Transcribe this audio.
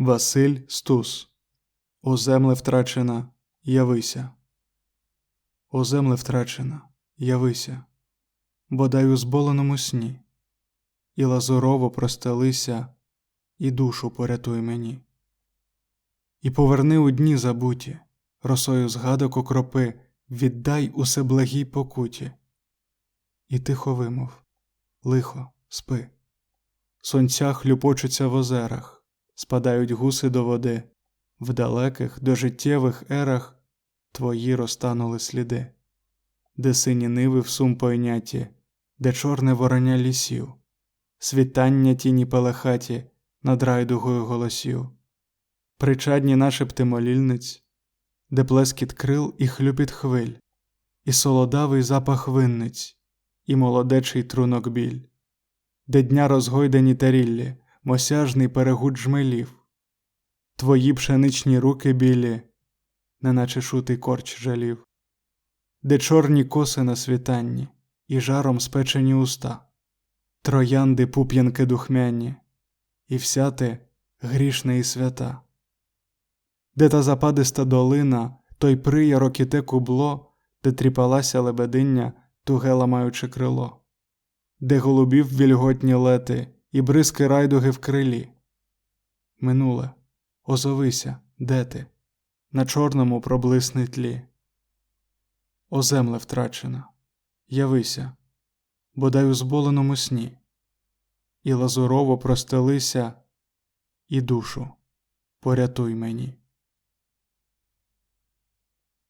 Василь Стус О земле втрачена, явися. О земле втрачена, явися, бодай у зболеному сні, і лазурово простелися, і душу порятуй мені. І поверни у дні забуті, росою згадок окропи, віддай усе благій покуті. І тихо вимов лихо, спи. Сонця хлюпочуться в озерах, спадають гуси до води, в далеких дожиттєвих ерах твої розтанули сліди, де сині ниви в сум пойняті, де чорне вороня лісів, світання тіні пелехаті над райдугою голосів, причадні нашепти молільниць, де плескіт крил і хлюпіт хвиль, і солодавий запах винниць, і молодечий трунок біль. Де дня розгойдені таріллі, мосяжний перегуд жмелів, твої пшеничні руки білі, неначе шутий корч жалів, де чорні коси на світанні і жаром спечені уста, троянди пуп'янки духмяні, і вся ти грішна і свята, де та западиста долина, той приярок і те кубло, де тріпалася лебединня, туге ламаючи крило. Де голубів вільготні лети і бризки райдуги в крилі. Минуле, озовися, де ти? На чорному проблисне тлі. О земле втрачена, явися, бодай у зболеному сні, і лазурово простелися, і душу порятуй мені.